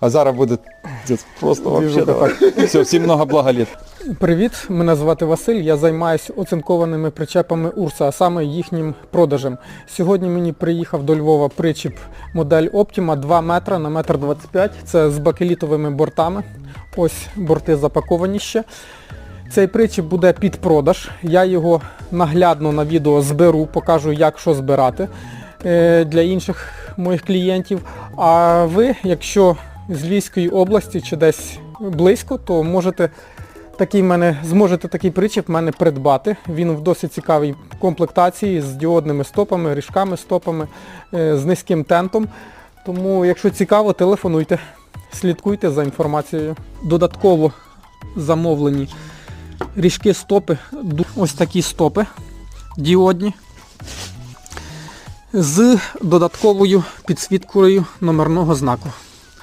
А зараз буде просто вообще давай. Все, всім много блага літ. Привіт, мене звати Василь. Я займаюся оцинкованими причепами Урса, а саме їхнім продажем. Сьогодні мені приїхав до Львова причіп модель Optima 2 метра на 1,25 м. Це з бакелітовими бортами. Ось борти запаковані ще. Цей причіп буде під продаж. Я його наглядно на відео зберу, покажу, як що збирати е, для інших моїх клієнтів. А ви, якщо з Львівської області чи десь близько, то можете такий мене, зможете такий причіп мене придбати. Він в досить цікавій комплектації з діодними стопами, ріжками стопами, е, з низьким тентом. Тому, якщо цікаво, телефонуйте, слідкуйте за інформацією. Додатково замовлені ріжки стопи, ось такі стопи діодні з додатковою підсвіткою номерного знаку.